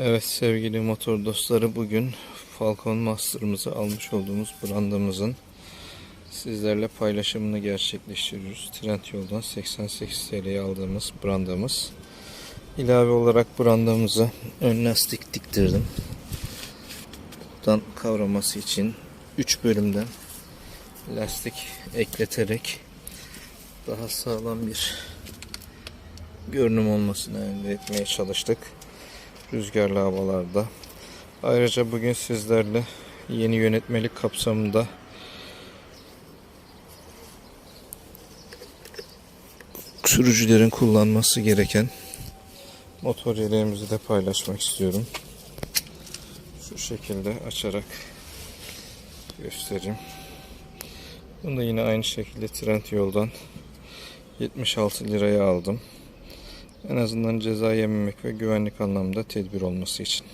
Evet sevgili motor dostları bugün Falcon Master'ımızı almış olduğumuz brandamızın sizlerle paylaşımını gerçekleştiriyoruz. Trendyol'dan 88 TL'ye aldığımız brandamız. İlave olarak brandamıza ön lastik diktirdim. Buradan kavraması için 3 bölümden lastik ekleterek daha sağlam bir görünüm olmasını elde etmeye çalıştık rüzgarlı havalarda. Ayrıca bugün sizlerle yeni yönetmelik kapsamında sürücülerin kullanması gereken motor yeleğimizi de paylaşmak istiyorum. Şu şekilde açarak göstereyim. Bunu da yine aynı şekilde Trendyol'dan 76 liraya aldım. En azından ceza yememek ve güvenlik anlamda tedbir olması için.